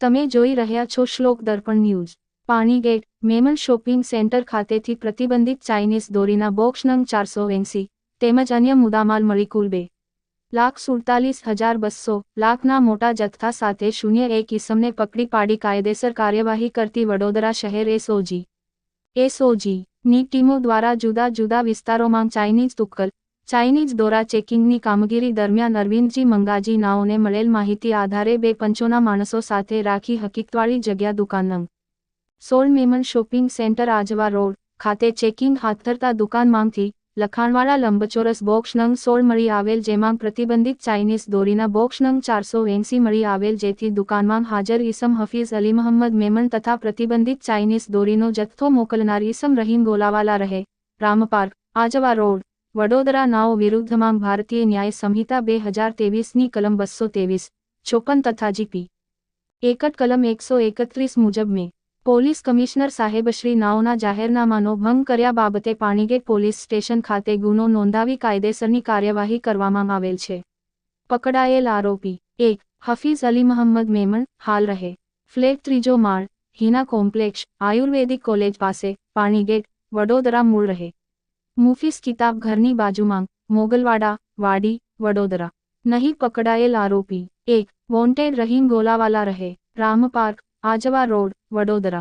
તમે જોઈ રહ્યા છો Shlok Darpan news. Panigate Memon shopping centre ખાતેથી પ્રતિબંધિત ચાઇનીઝ દોરીના બોક્સ નંગ ચારસો એંસી, તેમજ અન્ય મુદ્દામાલ મળી કુલ બે. લાખ સુડતાલીસ હજાર બસો, લાખના મોટા જથ્થા સાથે શૂન્ય એક ઇસમને પકડી પાડી કાયદેસર કાર્યવાહી કરતી વડોદરા શહેર એસઓજી. એસઓજી ની ટીમો દ્વારા જુદા જુદા વિસ્તારોમાં ચાઇનીઝ તુક્કલ ચાઇનીઝ દોરા ચેકિંગની કામગીરી દરમિયાન અરવિંદજી મંગાજી નાઓને મળેલ માહિતી આધારે બે પંચોના માણસો સાથે રાખી હકીકતવાળી જગ્યા દુકાન નંગ સોલ Memon shopping centre Ajwa road ખાતે ચેકિંગ હાથ ધરતા દુકાનમાંથી લખાણવાળા લંબચોરસ બોક્સ નંગ સોળ મળી આવેલ જેમાં પ્રતિબંધિત ચાઇનીઝ દોરીના બોક્સ નંગ ચારસો એંસી મળી આવેલ જેથી દુકાનમાં હાજર ઈસમ હફીઝ અલી મહમ્મદ મેમન તથા પ્રતિબંધિત ચાઇનીઝ દોરીનો જથ્થો મોકલનાર ઈસમ રહીમ ગોલાવાલા રહે. રામપાર્ક આજવા રોડ. વડોદરા નાઓ વિરુદ્ધમાં ભારતીય ન્યાય સંહિતા બે હજાર તેવીસની કલમ બસો તેવીસ ચોપન તથા જીપી. એકટ કલમ એકસો એકત્રીસ મુજબ મેં પોલીસ કમિશનર સાહેબશ્રી નાઓના જાહેરનામાનો ભંગ કર્યા બાબતે પાણીગેટ પોલીસ સ્ટેશન ખાતે ગુનો નોંધાવી કાયદેસરની કાર્યવાહી કરવામાં આવેલ છે. પકડાયેલ આરોપી એક હફીઝ અલી મહમ્મદ મેમણ, હાલ રહે. ફ્લેટ ત્રીજો માળ, હિના કોમ્પ્લેક્ષ આયુર્વેદિક કોલેજ પાસે, પાણીગેટ, વડોદરા મૂળ રહે. મુફીસ કિતાબ ઘરની બાજુમાં, મોગલવાડા, વાડી, વડોદરા. નહીં પકડાયેલ આરોપી. એક, વોન્ટેડ રહીમ ગોલાવાલા રહે. Ram park Ajwa road, Vadodara.